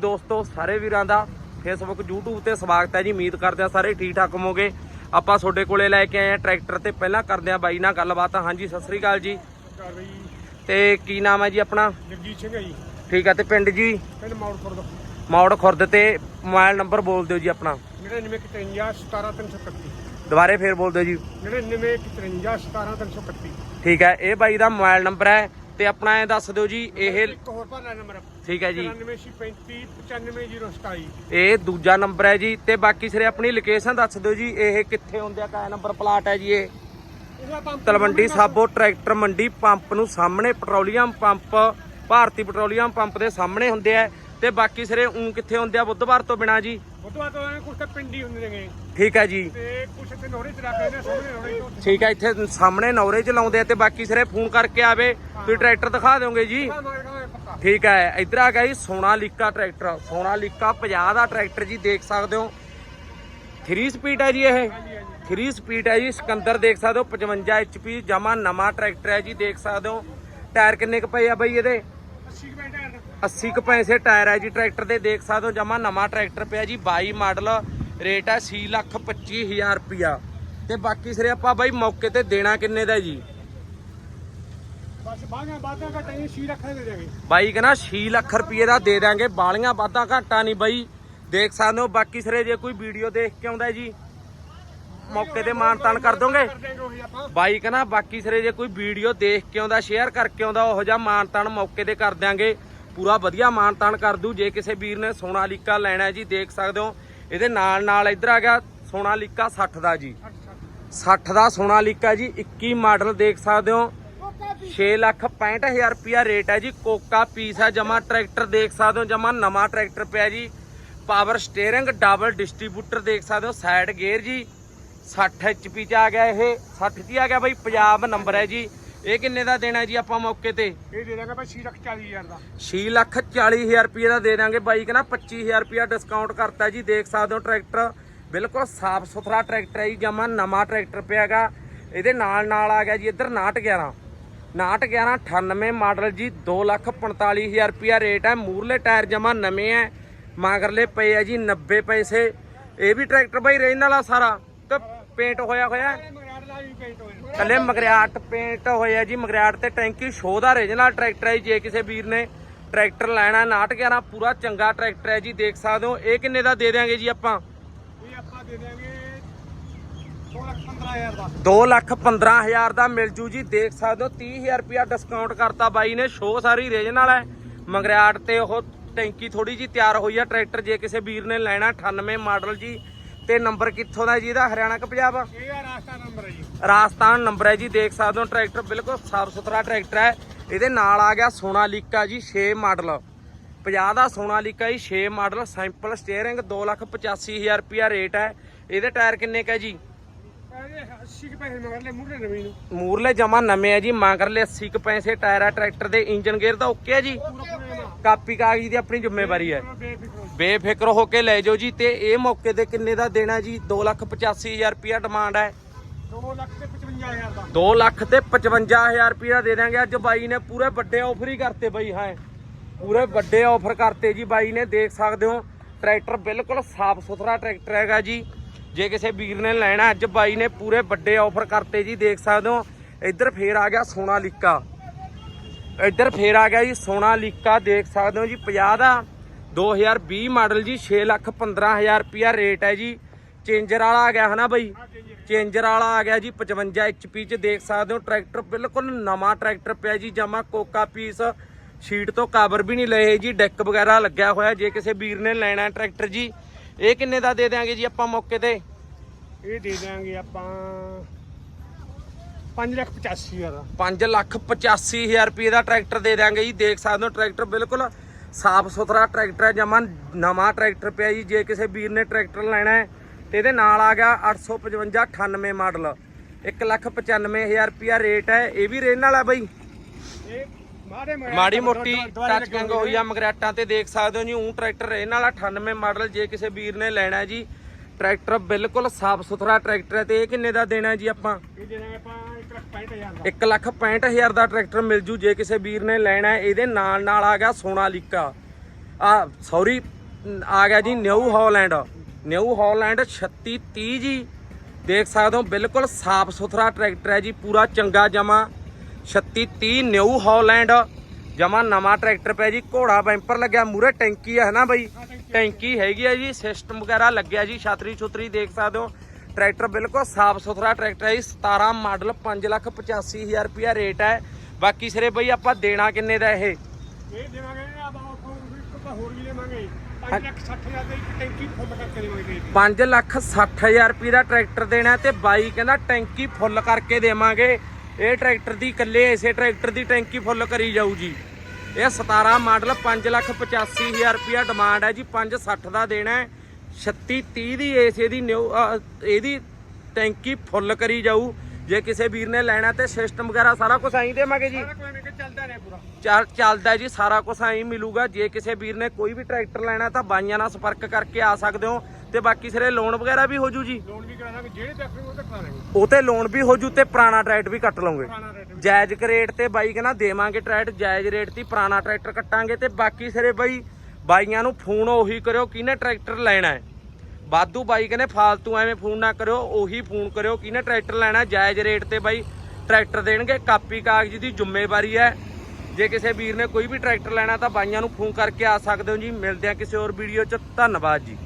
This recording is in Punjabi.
ਦੋਸਤੋ ਸਾਰੇ ਵੀਰਾਂ ਦਾ ਫੇਸਬੁੱਕ YouTube ਤੇ ਸਵਾਗਤ ਹੈ ਜੀ। ਉਮੀਦ ਕਰਦੇ ਆ ਸਾਰੇ ਠੀਕ ਠਾਕ ਹੋਵੋਗੇ। ਆਪਾਂ ਤੁਹਾਡੇ ਕੋਲੇ ਲੈ ਕੇ ਆਏ ਆ ਟਰੈਕਟਰ ਤੇ। ਪਹਿਲਾਂ ਕਰਦੇ ਆ ਬਾਈ ਨਾਲ ਗੱਲਬਾਤ। ਹਾਂਜੀ ਸਤਿ ਸ੍ਰੀ ਅਕਾਲ ਜੀ। ਤੇ ਕੀ ਨਾਮ ਹੈ ਜੀ ਆਪਣਾ? ਜਗਜੀਤ ਸਿੰਘ ਹੈ ਜੀ। ਠੀਕ ਆ ਤੇ ਪਿੰਡ ਜੀ? ਪਿੰਡ ਮੌੜਪੁਰ ਦਾ ਮੌੜ ਖੁਰਦ ਤੇ ਮੋਬਾਈਲ ਨੰਬਰ ਬੋਲ ਦਿਓ ਜੀ ਆਪਣਾ। 9953 17331 ਦੁਬਾਰੇ ਫੇਰ ਬੋਲ ਦਿਓ ਜੀ। 9953 17331 ਠੀਕ ਹੈ ਇਹ ਬਾਈ ਦਾ ਮੋਬਾਈਲ ਨੰਬਰ ਹੈ। ਤੇ ਆਪਣਾ ਇਹ ਦੱਸ ਦਿਓ ਜੀ ਇਹ ਇੱਕ ਹੋਰ ਭਾਲਾ ਨੰਬਰ। ਠੀਕ ਹੈ ਜੀ। 9935 95027 ਇਹ ਦੂਜਾ ਨੰਬਰ ਹੈ ਜੀ ਤੇ ਬਾਕੀ ਸਿਰੇ ਆਪਣੀ ਲੋਕੇਸ਼ਨ ਦੱਸ ਦਿਓ ਜੀ ਇਹ ਕਿੱਥੇ ਹੁੰਦੇ ਆ ਕਾਇਆ ਨੰਬਰ ਪਲਾਟ ਹੈ ਜੀ ਇਹ? ਤਲਵੰਡੀ ਸਾਬੋ ਟਰੈਕਟਰ ਮੰਡੀ ਪੰਪ ਨੂੰ ਸਾਹਮਣੇ petroleum pump Bharati petroleum pump ਦੇ ਸਾਹਮਣੇ ਹੁੰਦੇ ਆ। ਤੇ ਬਾਕੀ ਸਿਰੇ ਉਂ ਕਿੱਥੇ ਹੁੰਦੇ ਆ? ਬੁੱਧਵਾਰ ਤੋਂ ਬਿਨਾ ਜੀ। ਬੁੱਧਵਾਰ ਤੋਂ ਕੁਛ ਤਾਂ ਪਿੰਡੀ ਹੁੰਦੇ ਨੇਗੇ। ਠੀਕ ਹੈ ਜੀ। ਤੇ ਕੁਛ ਇੱਥੇ ਨੋਰੇ ਚ ਰੱਖਦੇ ਨੇ ਸਾਹਮਣੇ ਨੋਰੇ ਤੋਂ ਠੀਕ ਹੈ ਇੱਥੇ ਸਾਹਮਣੇ ਨੌਰੇ ਚ ਲਾਉਂਦੇ ਆ ਤੇ ਬਾਕੀ ਸਿਰੇ ਫੋਨ ਕਰਕੇ ਆਵੇ ਤੁਸੀਂ ਟਰੈਕਟਰ ਦਿਖਾ ਦਿਓਗੇ ਜੀ। ਠੀਕ ਹੈ ਇੱਧਰ ਆ ਗਿਆ ਜੀ ਸੋਨਾਲੀਕਾ ਟਰੈਕਟਰ। ਸੋਨਾਲੀਕਾ 50 ਦਾ ਟਰੈਕਟਰ ਜੀ ਦੇਖ ਸਕਦੇ ਹੋ। 3 ਸਪੀਡ ਹੈ ਜੀ ਇਹ। 3 ਸਪੀਡ ਹੈ ਜੀ ਸਿਕੰਦਰ ਦੇਖ ਸਕਦੇ ਹੋ 55 HP ਜਮਾ ਨਵਾਂ ਟਰੈਕਟਰ ਹੈ ਜੀ ਦੇਖ ਸਕਦੇ ਹੋ। ਟਾਇਰ ਕਿੰਨੇ ਕੁ ਪਏ ਆ ਬਈ ਇਹਦੇ? 80 ਕੁ ਮਿੰਟ 80 ਕੁ ਪੈਸੇ ਟਾਇਰ ਹੈ ਜੀ ਟਰੈਕਟਰ ਦੇ ਦੇਖ ਸਕਦੇ ਹੋ ਜਮਾ ਨਵਾਂ ਟਰੈਕਟਰ ਪਿਆ ਜੀ 22 ਮਾਡਲ ਰੇਟ ਹੈ 6 ਲੱਖ 25000 ਰੁਪਿਆ ਤੇ ਬਾਕੀ ਸਿਰੇ ਆਪਾਂ ਬਾਈ ਮੌਕੇ ਤੇ ਦੇਣਾ ਕਿੰਨੇ ਦਾ ਜੀ? ਬਸ ਬਾਹਾਂ ਬਾਤਾਂ ਦੇ ਦੇਗੇ ਬਾਈ ਕਹਿੰਦਾ 6 ਲੱਖ ਰੁਪਏ ਦਾ ਦੇ ਦਾਂਗੇ ਬਾਲੀਆਂ ਵਾਧਾ ਘਾਟਾ ਨਹੀਂ ਬਾਈ। ਦੇਖ ਸਕਦੇ ਹੋ ਬਾਕੀ ਸਿਰੇ ਜੇ ਕੋਈ ਵੀਡੀਓ ਦੇਖ ਕੇ ਆਉਂਦਾ ਜੀ ਮੌਕੇ ਤੇ ਮਾਨ ਤਾਨ ਕਰ ਦੋਗੇ? ਦੇਂਗੇ ਬਾਈ ਕਹਿੰਦਾ ਬਾਕੀ ਸਿਰੇ ਜੇ ਕੋਈ ਵੀਡੀਓ ਦੇਖ ਕੇ ਆਉਂਦਾ ਸ਼ੇਅਰ ਕਰਕੇ ਆਉਂਦਾ ਉਹੋ ਜਿਹਾ ਮਾਨ ਤਾਨ ਮੌਕੇ ਤੇ ਕਰ ਦਿਆਂਗੇ। ਪੂਰਾ ਵਧੀਆ ਮਾਨ ਤਾਨ ਕਰ ਦੂ। ਜੇ ਕਿਸੇ ਵੀਰ ਨੇ ਸੋਨਾਲੀਕਾ ਲੈਣਾ ਜੀ, ਦੇਖ ਸਕਦੇ ਹੋ। ਇਹਦੇ ਨਾਲ ਨਾਲ ਇੱਧਰ ਆ ਗਿਆ ਸੋਨਾਲੀਕਾ 60 ਦਾ ਜੀ। 60 ਦਾ ਸੋਨਾਲੀਕਾ ਜੀ 21 ਮਾਡਲ ਦੇਖ ਸਕਦੇ ਹੋ। 6 ਲੱਖ 65000 ਰੁਪਿਆ ਰੇਟ ਹੈ ਜੀ। ਕੋਕਾ ਪੀਸ ਹੈ, ਜਮਾ ਟਰੈਕਟਰ ਦੇਖ ਸਕਦੇ ਹੋ, ਜਮਾ ਨਵਾਂ ਟਰੈਕਟਰ ਪਿਆ ਜੀ। ਪਾਵਰ ਸਟੀਅਰਿੰਗ, ਡਬਲ ਡਿਸਟ੍ਰੀਬਿਊਟਰ ਦੇਖ ਸਕਦੇ ਹੋ, ਸਾਈਡ ਗੇਅਰ ਜੀ। 60 HP ਚ ਆ ਗਿਆ ਇਹ। 60 ਚ ਆ ਗਿਆ ਬਈ, ਪੰਜਾਬ ਨੰਬਰ ਹੈ ਜੀ। ਇਹ ਕਿੰਨੇ ਦਾ ਦੇਣਾ ਜੀ ਆਪਾਂ ਮੌਕੇ ਤੇ? ਇਹ ਦੇ ਦਾਂਗੇ ਭਾਈ 6 ਲੱਖ 40 ਹਜ਼ਾਰ ਦਾ। 6 ਲੱਖ 40000 ਰੁਪਏ ਦਾ ਦੇ ਦਾਂਗੇ ਬਾਈ ਕਹਿੰਦਾ 25000 ਰੁਪਏ ਡਿਸਕਾਊਂਟ ਕਰਤਾ ਜੀ ਦੇਖ ਸਕਦੇ ਹੋ ਟਰੈਕਟਰ। ਬਿਲਕੁਲ ਸਾਫ਼ ਸੁਥਰਾ ਟਰੈਕਟਰ ਹੈ ਜੀ ਜਮਾ ਨਵਾਂ ਟਰੈਕਟਰ ਪਿਆਗਾ ਇਹਦੇ ਨਾਲ ਨਾਲ ਆ ਗਿਆ ਜੀ ਇੱਧਰ 911 911 98 ਮਾਡਲ ਜੀ 245000 ਰੁਪਏ ਰੇਟ ਹੈ। ਮੂਰਲੇ ਟਾਇਰ ਜਮਾ ਨਵੇਂ ਹੈ ਮਗਰਲੇ ਪਏ ਆ ਜੀ 90 ਪੈਸੇ। ਇਹ ਵੀ ਟਰੈਕਟਰ ਬਾਈ ਰਹਿਣ ਵਾਲਾ ਸਾਰਾ ਤੇ ਪੇਂਟ ਹੋਇਆ ਹੋਇਆ ਕੱਲੇ ਮਗਰਿਆਟ ਪੇਂਟ ਹੋਇਆ ਜੀ ਮਗਰਿਆਟ ਤੇ ਟੈਂਕੀ ਸ਼ੋਅ ਦਾ ਰੀਜਨਲ ਟਰੈਕਟਰ ਹੈ ਜੀ। ਕਿਸੇ ਵੀਰ ਨੇ ਟਰੈਕਟਰ ਲੈਣਾ 911 ਪੂਰਾ ਚੰਗਾ ਟਰੈਕਟਰ ਹੈ ਜੀ ਦੇਖ ਸਕਦੇ ਹੋ। ਇਹ ਕਿੰਨੇ ਦਾ ਦੇ ਦਿਆਂਗੇ ਜੀ ਆਪਾਂ? ਇਹ ਆਪਾਂ ਦੇ ਦੇਾਂਗੇ 6 ਲੱਖ 15000 ਦਾ। 2 ਲੱਖ 15000 ਦਾ ਮਿਲ ਜੂ ਜੀ ਦੇਖ ਸਕਦੇ ਹੋ। 30000 ਰੁਪਿਆ ਡਿਸਕਾਊਂਟ ਕਰਤਾ ਬਾਈ ਨੇ ਸ਼ੋਅ ਸਾਰੀ ਰੀਜਨਲ ਹੈ ਮਗਰਿਆਟ ਤੇ ਉਹ ਟੈਂਕੀ ਥੋੜੀ ਜੀ ਤਿਆਰ ਹੋਈ ਆ ਟਰੈਕਟਰ ਜੇ ਕਿਸੇ ਵੀਰ ਨੇ ਲੈਣਾ 98 ਮਾਡਲ ਜੀ ਤੇ ਨੰਬਰ ਕਿੱਥੋਂ ਦਾ ਜੀ ਇਹਦਾ? ਹਰਿਆਣਾ ਕਿ ਪੰਜਾਬ? ਇਹ ਆ ਰਾਸਤਾ ਨੰਬਰ ਹੈ ਜੀ। ਰਾਜਸਥਾਨ ਨੰਬਰ ਹੈ ਜੀ ਦੇਖ ਸਕਦੇ ਹੋ ਟਰੈਕਟਰ ਬਿਲਕੁਲ ਸਾਫ਼ ਸੁਥਰਾ ਟਰੈਕਟਰ ਹੈ। ਇਹਦੇ ਨਾਲ ਆ ਗਿਆ ਸੋਨਾਲੀਕਾ ਜੀ 6 ਮਾਡਲ। 50 ਦਾ ਸੋਨਾਲੀਕਾ ਜੀ 6 ਮਾਡਲ ਸਿੰਪਲ ਸਟੀਅਰਿੰਗ 285000 ਰੁਪਿਆ ਰੇਟ ਹੈ। ਇਹਦੇ ਟਾਇਰ ਕਿੰਨੇ ਕਾ ਜੀ? ਇਹ 80 ਕੁ ਪੈਸੇ ਮਗਰ ਲੈ ਮੁੱਢੇ ਨਵੀਂ ਨੂੰ। ਮੂਰਲੇ ਜਮਾ ਨਵੇਂ ਹੈ ਜੀ ਮਗਰਲੇ 80 ਕੁ ਪੈਸੇ ਟਾਇਰ ਹੈ ਟਰੈਕਟਰ ਦੇ ਇੰਜਨ ਗੇਅਰ ਦਾ ਓਕੇ ਹੈ ਜੀ? ਕਾਪੀ ਕਾਗਜ਼ ਦੀ ਆਪਣੀ ਜ਼ਿੰਮੇਵਾਰੀ ਹੈ। ਬੇਫਿਕਰ ਹੋ ਕੇ ਲੈ ਜਾਓ ਜੀ ਤੇ ਇਹ ਮੌਕੇ ਤੇ ਕਿੰਨੇ ਦਾ ਦੇਣਾ ਜੀ? 285000 ਰੁਪਿਆ ਡਿਮਾਂਡ ਹੈ। 2 ਲੱਖ ਤੇ 55000 ਦਾ। 2 ਲੱਖ ਤੇ 55000 ਰੁਪਇਆ ਦੇ ਦਾਂਗੇ ਅੱਜ ਬਾਈ ਨੇ ਪੂਰੇ ਵੱਡੇ ਆਫਰ ਹੀ ਕਰਤੇ ਬਾਈ ਹਾਂ। ਪੂਰੇ ਵੱਡੇ ਆਫਰ ਕਰਤੇ ਜੀ ਬਾਈ ਨੇ ਦੇਖ ਸਕਦੇ ਹੋ। ਟਰੈਕਟਰ ਬਿਲਕੁਲ ਸਾਫ਼ ਸੁਥਰਾ ਟਰੈਕਟਰ ਹੈਗਾ ਜੀ। ਜੇ ਕਿਸੇ ਵੀਰ ਨੇ ਲੈਣਾ ਅੱਜ ਬਾਈ ਨੇ ਪੂਰੇ ਵੱਡੇ ਆਫਰ ਕਰਤੇ ਜੀ ਦੇਖ ਸਕਦੇ ਹੋ। ਇੱਧਰ ਫੇਰ ਆ ਗਿਆ ਸੋਨਾਲੀਕਾ। ਇੱਧਰ ਫੇਰ ਆ ਗਿਆ ਜੀ ਸੋਨਾਲੀਕਾ ਦੇਖ ਸਕਦੇ ਹੋ ਜੀ 50 ਦਾ। 2020 ਮਾਡਲ ਜੀ 6 ਲੱਖ 15000 ਰੁਪਇਆ ਰੇਟ ਹੈ ਜੀ। ਚੇਂਜਰ ਵਾਲਾ ਆ ਗਿਆ ਹਨਾ ਬਾਈ? ਚੇਂਜਰ ਵਾਲਾ ਆ ਗਿਆ ਜੀ 55 HP ਚ ਦੇਖ ਸਕਦੇ ਹੋ, ਟਰੈਕਟਰ ਬਿਲਕੁਲ ਨਵਾਂ ਟਰੈਕਟਰ ਪਿਆ ਜੀ, ਜਮਾ ਕੋਕਾ ਪੀਸ। ਸ਼ੀਟ ਤੋਂ ਕਵਰ ਵੀ ਨਹੀਂ ਲਏ ਜੀ, ਡੈਕ ਵਗੈਰਾ ਲੱਗਿਆ ਹੋਇਆ, ਜੇ ਕਿਸੇ ਵੀਰ ਨੇ ਲੈਣਾ ਟਰੈਕਟਰ ਜੀ। ਇਹ ਕਿੰਨੇ ਦਾ ਦੇ ਦਿਆਂਗੇ ਜੀ ਆਪਾਂ ਮੌਕੇ ਤੇ? ਇਹ ਦੇ ਦਾਂਗੇ ਆਪਾਂ 5 ਲੱਖ 85000 ਦਾ 5 ਲੱਖ 85000 ਰੁਪਏ ਦਾ ਟਰੈਕਟਰ ਦੇ ਦਿਆਂਗੇ ਜੀ। ਦੇਖ ਸਕਦੇ ਹੋ ਟਰੈਕਟਰ ਬਿਲਕੁਲ ਸਾਫ਼ ਸੁਥਰਾ ਟਰੈਕਟਰ ਹੈ। ਜਮਾ ਨਵਾਂ ਟਰੈਕਟਰ ਪਿਆ ਜੀ। ਜੇ ਕਿਸੇ ਵੀਰ ਨੇ ਟਰੈਕਟਰ ਲੈਣਾ ਹੈ ਤੇ ਇਹਦੇ ਨਾਲ ਆ ਗਿਆ 855 98 ਮਾਡਲ। 1 ਲੱਖ 95000 ਰੁਪਿਆ ਰੇਟ ਹੈ। ਇਹ ਵੀ ਰੇਨ ਵਾਲਾ ਬਾਈ। ਮਾੜੇ ਮੋਟੇ ਮਾੜੀ ਮੋਟੀ ਟੱਚ ਗੰਗ ਹੋਈ ਆ ਮਗਰਾਟਾਂ ਤੇ ਦੇਖ ਸਕਦੇ ਹੋ ਜੀ। ਉਹ ਟਰੈਕਟਰ ਇਹ ਨਾਲ 98 ਮਾਡਲ। ਜੇ ਕਿਸੇ ਵੀਰ ਨੇ ਲੈਣਾ ਜੀ। ਟਰੈਕਟਰ ਬਿਲਕੁਲ ਸਾਫ਼ ਸੁਥਰਾ ਟਰੈਕਟਰ ਹੈ ਤੇ ਇਹ ਕਿੰਨੇ ਦਾ ਦੇਣਾ ਜੀ ਆਪਾਂ? ਇਹ ਦੇ ਦਾਂਗੇ ਆਪਾਂ 1 ਲੱਖ 65000 ਦਾ 1 ਲੱਖ 65000 ਦਾ ਟਰੈਕਟਰ ਮਿਲ ਜੂ ਜੇ ਕਿਸੇ ਵੀਰ ਨੇ ਲੈਣਾ ਹੈ ਇਹਦੇ ਨਾਲ ਨਾਲ ਆ ਗਿਆ ਸੋਨਾਲੀਕਾ। ਆ ਸੌਰੀ ਆ ਗਿਆ ਜੀ ਨਿਊ ਹਾਲੈਂਡ। ਨਿਊ ਹਾਲੈਂਡ 3630 ਜੀ। ਦੇਖ ਸਕਦੇ ਹੋ ਬਿਲਕੁਲ ਸਾਫ਼ ਸੁਥਰਾ ਟਰੈਕਟਰ ਹੈ ਜੀ ਪੂਰਾ ਚੰਗਾ ਜਮਾ। 3630 ਨਿਊ ਹਾਲੈਂਡ। ਜਮਾ ਨਵਾਂ ਟਰੈਕਟਰ ਪਿਆ ਜੀ ਘੋੜਾ ਬੈਂਪਰ ਲੱਗਿਆ ਮੂਰੇ ਟੈਂਕੀ ਹੈ ਨਾ ਬਈ? ਟੈਂਕੀ ਹੈਗੀ ਹੈ ਜੀ ਸਿਸਟਮ ਵਗੈਰਾ ਲੱਗਿਆ ਜੀ ਛਤਰੀ ਛੁਤਰੀ ਦੇਖ ਸਕਦੇ ਹੋ। ਟਰੈਕਟਰ ਬਿਲਕੁਲ ਸਾਫ਼ ਸੁਥਰਾ ਟਰੈਕਟਰ ਹੈ ਜੀ 17 ਮਾਡਲ 585000 ਰੁਪਿਆ ਰੇਟ ਹੈ। ਬਾਕੀ ਸਿਰੇ ਬਈ ਆਪਾਂ ਦੇਣਾ ਕਿੰਨੇ ਦਾ ਇਹ? ਇਹ ਦੇਵਾਂਗੇ ਆ ਬਾਬਾ ਤੋਂ ਇੱਕ ਤਾਂ ਹੋਰ ਵੀ ਦੇਵਾਂਗੇ 5 ਲੱਖ 60 ਹਜ਼ਾਰ ਦੀ ਇੱਕ ਟੈਂਕੀ ਫੁੱਲ ਕਰਕੇ ਦੇਵਾਂਗੇ 5 ਲੱਖ 60000 ਰੁਪਏ ਦਾ ਟਰੈਕਟਰ ਦੇਣਾ ਤੇ ਬਾਈ ਕਹਿੰਦਾ ਟੈਂਕੀ ਫੁੱਲ ਕਰਕੇ ਦੇਵਾਂਗੇ। ਇਹ ਟਰੈਕਟਰ ਦੀ ਇਕੱਲੇ ਇਸੇ ਟਰੈਕਟਰ ਦੀ ਟੈਂਕੀ ਫੁੱਲ ਕਰੀ ਜਾਊ ਜੀ। ਇਹ 17 ਮਾਡਲ 5 ਲੱਖ 85000 ਰੁਪਏ ਡਿਮਾਂਡ ਹੈ ਜੀ 560 ਦਾ ਦੇਣਾ ਹੈ। 36 30 ਦੀ ਏਸ ਇਹਦੀ ਨਿਊ ਇਹਦੀ ਟੈਂਕੀ ਫੁੱਲ ਕਰੀ ਜਾਊ। ਜੇ ਕਿਸੇ ਵੀਰ ਨੇ ਲੈਣਾ ਤੇ ਸਿਸਟਮ ਵਗੈਰਾ ਸਾਰਾ ਕੁਝ ਆਈ ਦੇਵਾਂਗੇ ਜੀ। ਚੱਲਦਾ ਚੱਲ ਜੀ ਸਾਰਾ ਕੁਝ ਐਂ ਮਿਲੂਗਾ। ਜੇ ਕਿਸੇ ਵੀਰ ਨੇ ਕੋਈ ਵੀ ਟਰੈਕਟਰ ਲੈਣਾ ਤਾਂ ਬਾਈਆਂ ਨਾਲ ਸੰਪਰਕ ਕਰਕੇ ਆ ਸਕਦੇ ਹੋ। ਤੇ ਬਾਕੀ ਸਿਰੇ ਲੋਨ ਵਗੈਰਾ ਵੀ ਹੋ ਜੂ। ਜੀ ਲੋਨ ਵੀ ਕਰਾ ਦਾਂਗੇ ਜਿਹੜੇ ਟੈਕਟਰ ਉਹ ਤੇ ਕਰਾ ਦਾਂਗੇ ਉਹ ਤੇ ਲੋਨ ਵੀ ਹੋ ਜੂ ਤੇ ਪੁਰਾਣਾ ਟਰੈਕਟਰ ਵੀ ਕੱਟ ਰੇਟ ਜਾਇਜ਼ ਰੇਟ ਤੇ ਬਾਈ ਕਹਿੰਦਾ ਦੇਵਾਂਗੇ ਟਰੈਕਟਰ ਜਾਇਜ਼ ਰੇਟ ਤੇ ਪੁਰਾਣਾ ਟਰੈਕਟਰ ਕੱਟਾਂਗੇ। ਤੇ ਬਾਕੀ ਸਿਰੇ ਬਾਈ ਬਾਈਆਂ ਨੂੰ ਫੋਨ ਉਹੀ ਕਰਿਓ ਕਿਹਨੇ ਟਰੈਕਟਰ ਲੈਣਾ ਹੈ। ਵਾਧੂ ਬਾਈ ਕਹਿੰਦੇ ਫਾਲਤੂ ਐਵੇਂ ਫੋਨ ਨਾ ਕਰਿਓ, ਉਹੀ ਫੋਨ ਕਰਿਓ ਕਿਹਨੇ ਟਰੈਕਟਰ ਲੈਣਾ ਜਾਇਜ਼ ਰੇਟ ਤੇ ਬਾਈ ਟਰੈਕਟਰ ਦੇਣਗੇ, ਕਾਪੀ ਕਾਗਜ਼ ਦੀ ਜ਼ਿੰਮੇਵਾਰੀ ਹੈ। ਜੇ ਕਿਸੇ ਵੀਰ ਨੇ ਕੋਈ ਵੀ ਟਰੈਕਟਰ ਲੈਣਾ ਤਾਂ ਬਾਈਆਂ ਨੂੰ ਫੋਨ ਕਰਕੇ ਆ ਸਕਦੇ ਹੋ ਜੀ। ਮਿਲਦੇ ਆ ਕਿਸੇ ਹੋਰ ਵੀਡੀਓ 'ਚ। ਧੰਨਵਾਦ ਜੀ।